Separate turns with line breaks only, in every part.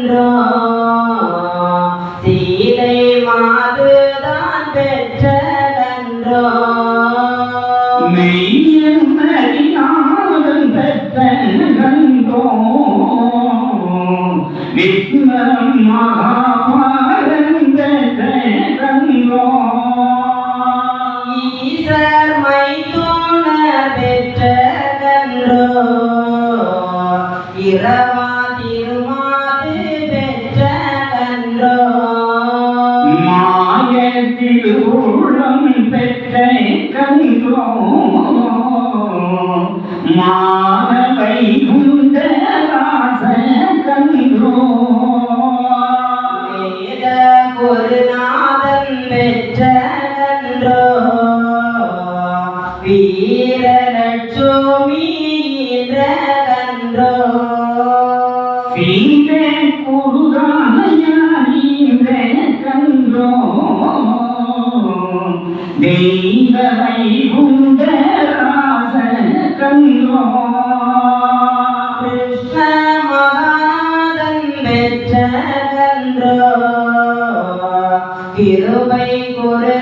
பெற்றோ
சீதை மாதுதான் பெற்ற இரவா திருமாது பெற்ற கன்றோ.
மாயத்தில் ஊழம் பெற்ற கன்றோ. மானவை உண்ட ராச கன்றோ
பெற்ற கன்றோ கிருபை ஒரு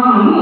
ನಾನು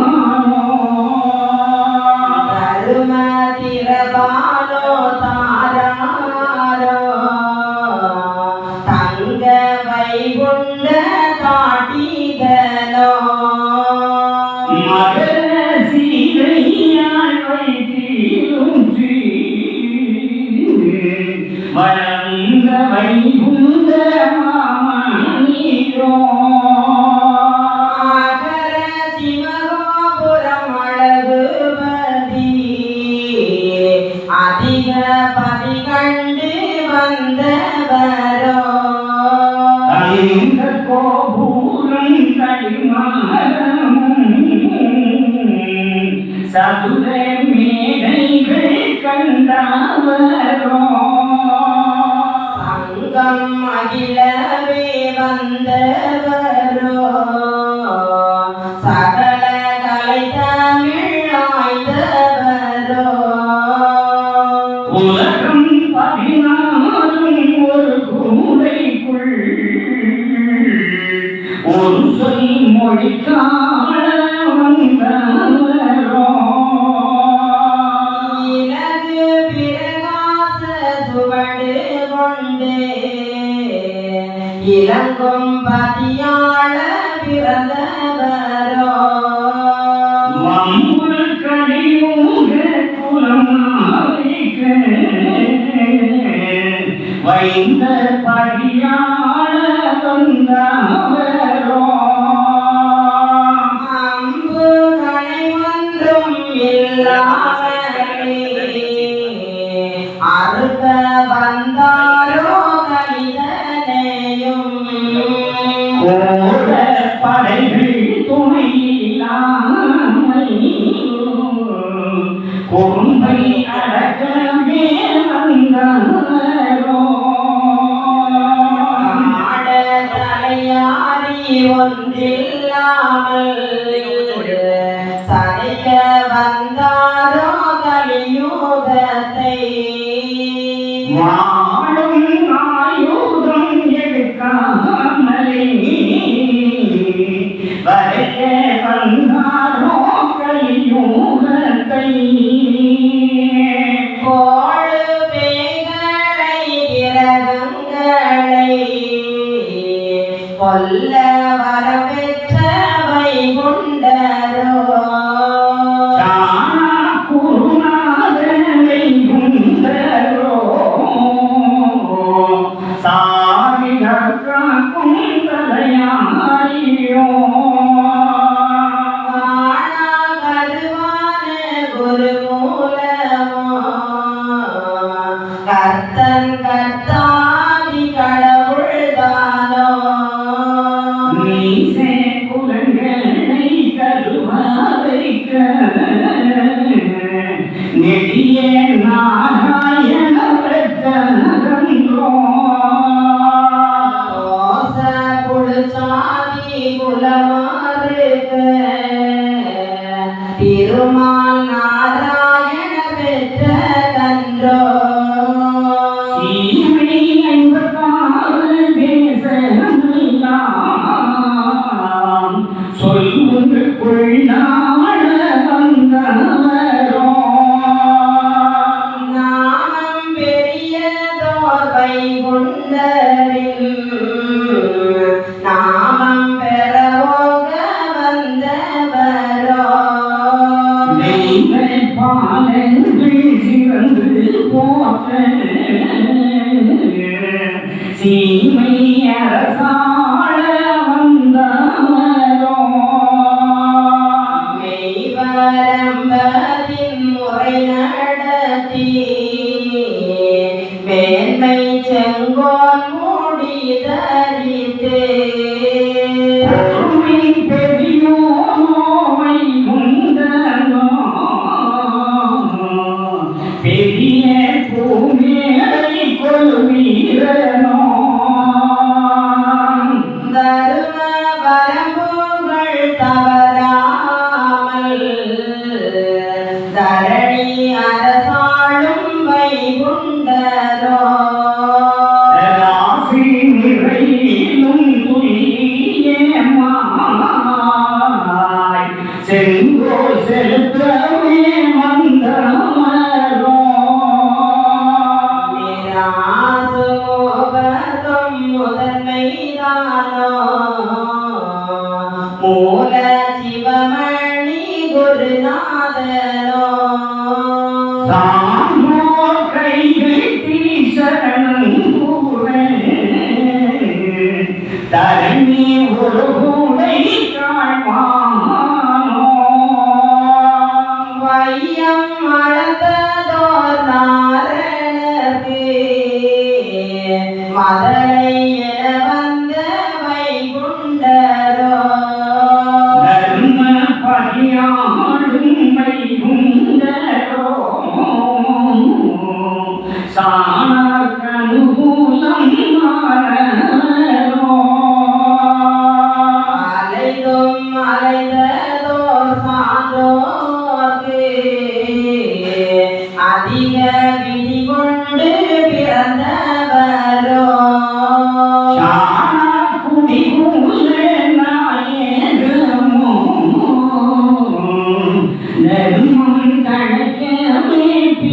சதுர மேடைகள் கண்டாவரும்
சங்கம் அகிலவே வந்தவரோ சகல கலை தமிழ் ஆய்ந்தவரோ
உலகம் பதினாறும் ஒரு கூடைக்குள் ஒரு சொல் மொழிக்கான வந்தவர்
இளங்கும் பதியாள பிறந்தவரோ
வைந்த படியாள வந்தாவே கொம்பை அடக்கமே
வந்தாரோ தலையாரி ஒன்றில்லாமல் சரிய வந்தாரோ கலியூகத்தை?
மாடும் ஆயுதம் எடுக்காம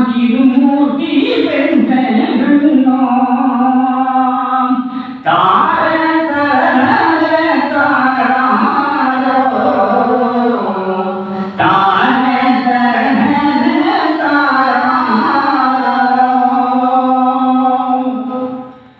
Hamdi'nin